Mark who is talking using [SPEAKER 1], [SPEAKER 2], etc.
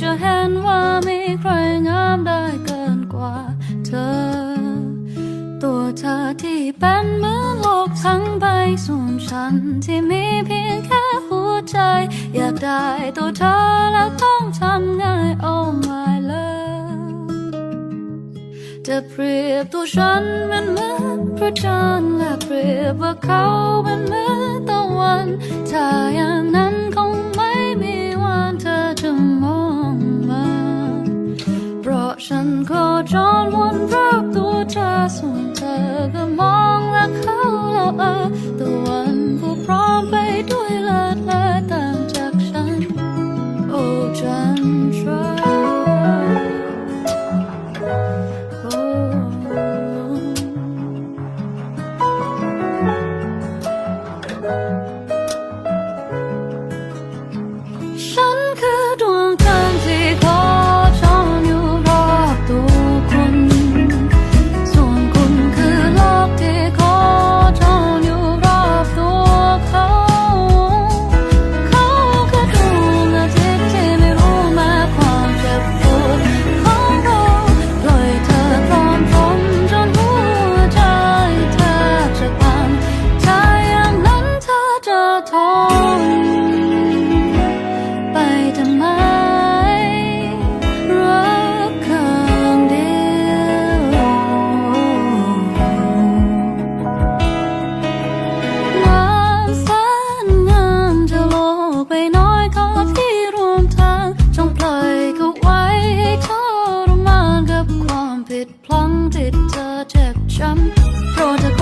[SPEAKER 1] จะเห็นว่ามีใครงามได้เกินกว่าเธอ ตัวเธอที่เป็นเหมือนโลกทั้งใบส่วนฉันที่มีเพียงแค่หัวใจ อยากได้ตัวเธอและต้องทำง่าย oh my love จะเปรียบตัวฉันเป็นเหมือนพระจันทร์และเปรียบว่าเขาเป็นเหมือนตะวันถ้ายัง ฉันโคจรวนรอบตัวเธอส่วน ทน ไปทำไมรักข้งเดียวงามแสนงามเธอโลกไปน้อยขอที่รวมทาง จงปล่อยเขาไว้ให้ทรมานกับความผิดพลั้งที่เธอเจ็บช้ำโปรดเธอ